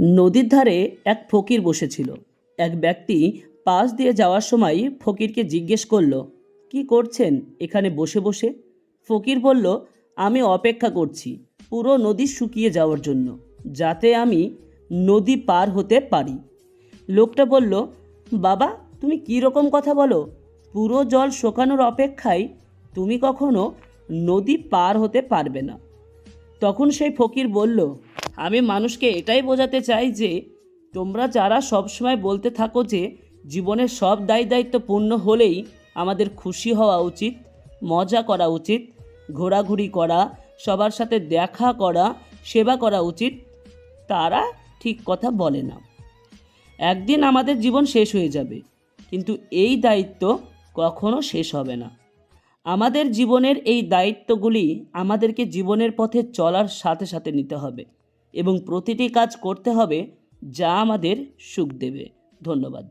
নদীর ধারে এক ফকির বসেছিল। এক ব্যক্তি পাশ দিয়ে যাওয়ার সময় ফকিরকে জিজ্ঞেস করল, কি করছেন এখানে বসে বসে? ফকির বলল, আমি অপেক্ষা করছি পুরো নদী শুকিয়ে যাওয়ার জন্য, যাতে আমি নদী পার হতে পারি। লোকটা বলল, বাবা, তুমি কী রকম কথা বলো? পুরো জল শোকানোর অপেক্ষায় তুমি কখনো নদী পার হতে পারবে না। তখন সেই ফকির বলল আমি মানুষকে এটাই বোঝাতে চাই যে, তোমরা যারা সবসময় বলতে থাকো যে, জীবনের সব দায় দায়িত্ব পূর্ণ হলেই আমাদের খুশি হওয়া উচিত, মজা করা উচিত, ঘোরাঘুরি করা, সবার সাথে দেখা করা, সেবা করা উচিত, তারা ঠিক কথা বলে না। একদিন আমাদের জীবন শেষ হয়ে যাবে, কিন্তু এই দায়িত্ব কখনো শেষ হবে না। আমাদের জীবনের এই দায়িত্বগুলি আমাদেরকে জীবনের পথে চলার সাথে সাথে নিতে হবে। এবং প্রতিটি কাজ করতে হবে যা আমাদের সুখ দেবে। ধন্যবাদ।